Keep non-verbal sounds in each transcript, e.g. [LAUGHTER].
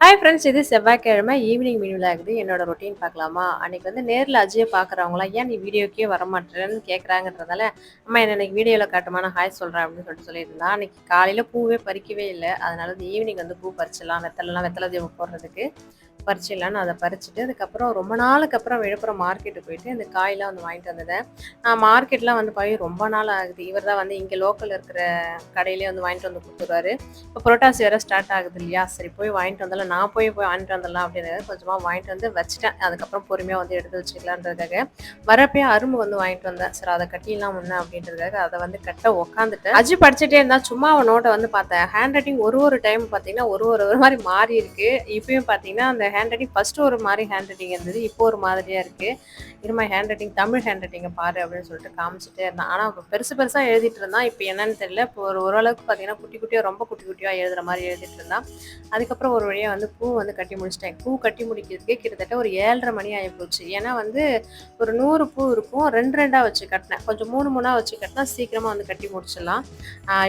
Hi friends இது செவ்வாய்க்கிழமை evening மீனில் ஆகுது என்னோட ரொட்டீன் பார்க்கலாமா? அன்னைக்கு வந்து நேரில் அஜயை பார்க்குறவங்களாம் ஏன் நீ வீடியோக்கே வரமாட்டேன்னு கேட்குறாங்கன்றதால அம்மா என்ன இன்னைக்கு வீடியோவில் காட்டுமா நான் ஹாய் சொல்கிறேன் அப்படின்னு சொல்லிட்டு சொல்லியிருந்தா. அன்னைக்கு காலையில் பூவே பறிக்கவே இல்லை. அதனால வந்து ஈவினிங் வந்து பூ பறிச்சிடலாம் வெத்தலைலாம் வெத்தலை தீபம் போடுறதுக்கு. பறிச்சிடலான்னு அதை பறிச்சுட்டு அதுக்கப்புறம் ரொம்ப நாளுக்கு அப்புறம் விழுப்புரம் மார்க்கெட்டு போயிட்டு இந்த காயெல்லாம் வந்து வாங்கிட்டு வந்தேன் நான் மார்க்கெட்லாம் வந்து போய் ரொம்ப நாள் ஆகுது. இவர் தான் வந்து இங்கே லோக்கலில் இருக்கிற கடையிலே வந்து வாங்கிட்டு வந்து கொடுத்துருவாரு. இப்போ புரோட்டாசி வேறு ஸ்டார்ட் ஆகுது இல்லையா? சரி போய் வாங்கிட்டு வந்தாலும் நான் போய் போய் வாங்கிட்டு வந்துடலாம் அப்படின்றத கொஞ்சமாக வாங்கிட்டு வந்து வச்சுட்டேன். அதுக்கப்புறம் பொறுமையாக வந்து எடுத்து வச்சுக்கலான்றதுக்காக. வரப்பே அரும்பு வந்து வாங்கிட்டு வந்தேன். சரி அதை கட்டிடலாம் முன்ன அப்படின்றதுக்காக அதை வந்து கட்ட உக்காந்துட்டேன். அஜி படிச்சுட்டே இருந்தா சும்மா அவன் நோட்டை வந்து பார்த்தேன். ஹேண்ட் ரைட்டிங் ஒரு ஒரு டைம் பார்த்தீங்கன்னா ஒரு ஒரு ஒரு மாதிரி மாறி இருக்கு இப்பயும் பார்த்தீங்கன்னா அந்த ஹேண்ட் ரைட்டிங் ஃபஸ்ட்டு ஒரு மாதிரி ஹேண்ட் ரைட்டிங் இருந்தது இப்போ ஒரு மாதிரியாக இருக்குது இருமா ஹேண்ட் ரைட்டிங் தமிழ் ஹேண்ட் ரைட்டிங்கை பாரு அப்படின்னு சொல்லிட்டு காமிச்சிட்டே இருந்தேன். ஆனால் இப்போ பெருசு பெருசாக எழுதிட்டு இருந்தான். இப்போ என்னன்னு தெரியல. இப்போ ஒரு ஓரளவுக்கு பார்த்தீங்கன்னா குட்டி குட்டியாக ரொம்ப குட்டி குட்டியாக எழுதுற மாதிரி எழுதிட்டு இருந்தான். அதுக்கப்புறம் ஒரு வழியாக வந்து பூ வந்து கட்டி முடிச்சிட்டேன். பூ கட்டி முடிக்கிறதுக்கே கிட்டத்தட்ட ஒரு ஏழரை மணி ஆகி போச்சு ஏன்னா வந்து ஒரு நூறு பூ இருக்கும். ரெண்டு ரெண்டாக வச்சு கட்டினேன். கொஞ்சம் மூணு மூணாக வச்சு கட்டினா சீக்கிரமாக வந்து கட்டி முடிச்சிடலாம்.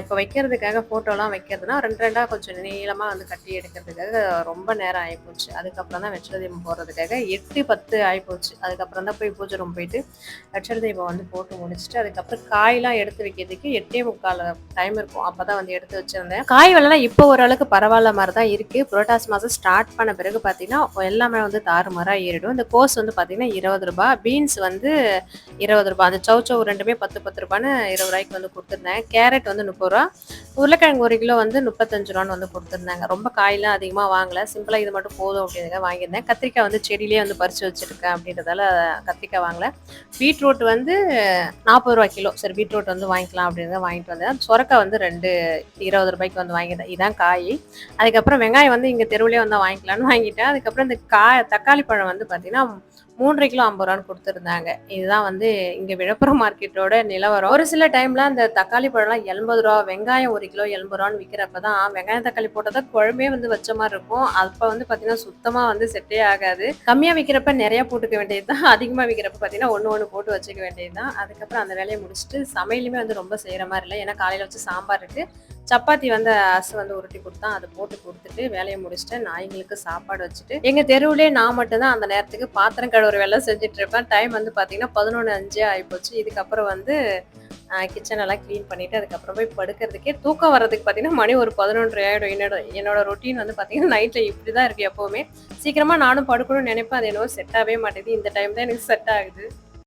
இப்போ வைக்கிறதுக்காக ஃபோட்டோலாம் வைக்கிறதுனா ரெண்டு ரெண்டாக கொஞ்சம் நீளமாக வந்து கட்டி எடுக்கிறதுக்காக ரொம்ப நேரம் ஆகிப்போச்சு அது அதுக்கப்புறம் தான் வெற்றில தீபம் போடுறதுக்காக எட்டு பத்து ஆகிப்போச்சு அதுக்கப்புறம் தான் போய் பூஜை ரூம் போயிட்டு வெற்றில தீபம் வந்து போட்டு முடிச்சுட்டு அதுக்கப்புறம் காயெல்லாம் எடுத்து வைக்கிறதுக்கு எட்டே முக்கால் டைம் இருக்கும். அப்போ தான் வந்து எடுத்து வச்சிருந்தேன். காய் வெள்ளலாம் இப்போ ஓரளவுக்கு பரவாயில்ல மாதிரி தான் இருக்குது புரோட்டாஸ் மாதம் ஸ்டார்ட் பண்ண பிறகு பார்த்தீங்கன்னா எல்லாமே வந்து தாறுமாறாக ஏறிடும். இந்த கோஸ் வந்து பார்த்தீங்கன்னா இருபது ரூபாய். பீன்ஸ் வந்து இருபது ரூபாய். அந்த சவு சவு ரெண்டுமே பத்து பத்து ரூபான்னு இருபது ரூபாய்க்கு வந்து கொடுத்துருந்தேன். கேரட் வந்து முப்பது ரூபா. உருளைக்கிழங்கு ஒரு கிலோ வந்து முப்பத்தஞ்சு ரூபான்னு வந்து கொடுத்துருந்தாங்க. ரொம்ப காயெல்லாம் அதிகமாக வாங்கலை. சிம்பிளாக இது மட்டும் போதும் அப்படின்றத வாங்கியிருந்தேன். கத்திரிக்காய் வந்து செடியிலே வந்து பறித்து வச்சுருக்கேன் அப்படின்றதால கத்திரிக்காய் வாங்கலை. பீட்ரூட் வந்து நாற்பது ரூபா கிலோ. சரி பீட்ரூட் வந்து வாங்கிக்கலாம் அப்படின்றத வாங்கிட்டு வந்தேன். சொரக்காய் வந்து ரெண்டு இருபது ரூபாய்க்கு வந்து வாங்கிட்டேன் இதான் காய். அதுக்கப்புறம் வெங்காயம் வந்து இங்கே தெருவிலே வந்து வாங்கிக்கலாம்னு வாங்கிட்டேன். அதுக்கப்புறம் இந்த காய் தக்காளி பழம் வந்து பார்த்தீங்கன்னா மூன்றரை கிலோ ஐம்பது ரூபான்னு கொடுத்துருந்தாங்க. இதுதான் வந்து இங்கே விழுப்புரம் மார்க்கெட்டோட நிலவரம். ஒரு சில டைமில் அந்த தக்காளி பழம்லாம் எண்பது ரூபா வெங்காயம் ஒரு கிலோ எண்பது ரூபான்னு விற்கிறப்ப தான் வெங்காயம் தக்காளி போட்டதான் குழம்பே வந்து வச்ச மாதிரி இருக்கும். அப்போ வந்து பார்த்தீங்கன்னா சுத்தமாக வந்து செட்டே ஆகாது. கம்மியாக விற்கிறப்ப நிறைய போட்டுக்க வேண்டியது தான் [LAUGHS] அதிகமாக விற்கிறப்ப பார்த்தீங்கன்னா ஒன்று ஒன்று போட்டு வச்சுக்க வேண்டியது தான் அதுக்கப்புறம் அந்த வேலையை முடிச்சுட்டு சமையலுமே வந்து ரொம்ப செய்கிற மாதிரி இல்லை. ஏன்னா காலையில் வச்சு சாம்பார் இருக்கு. சப்பாத்தி வந்து அசு வந்து உருட்டி கொடுத்தான் அதை போட்டு கொடுத்துட்டு வேலையை முடிச்சுட்டு நாய்ங்களுக்கு சாப்பாடு வச்சுட்டு எங்க தெருவுலேயே நான் மட்டும்தான் அந்த நேரத்துக்கு பாத்திரம் கழுவுற வேலை செஞ்சுட்டு இருப்பேன். டைம் வந்து பார்த்தீங்கன்னா பதினொன்று அஞ்சே ஆகிப்போச்சு இதுக்கப்புறம் வந்து கிச்சன் எல்லாம் க்ளீன் பண்ணிட்டு அதுக்கப்புறம் போய் படுக்கிறதுக்கே தூக்கம் வர்றதுக்கு பார்த்தீங்கன்னா மணி ஒரு பதினொன்று ஆகிடும் என்னோட என்னோட ரொட்டீன் வந்து பார்த்தீங்கன்னா நைட்டில் இப்படி தான் இருக்குது எப்போவுமே. சீக்கிரமாக நானும் படுக்கணும்னு நினைப்பேன். அது என்னவோ செட் ஆகவே மாட்டேங்குது. இந்த டைம் தான் எனக்கு செட் ஆகுது.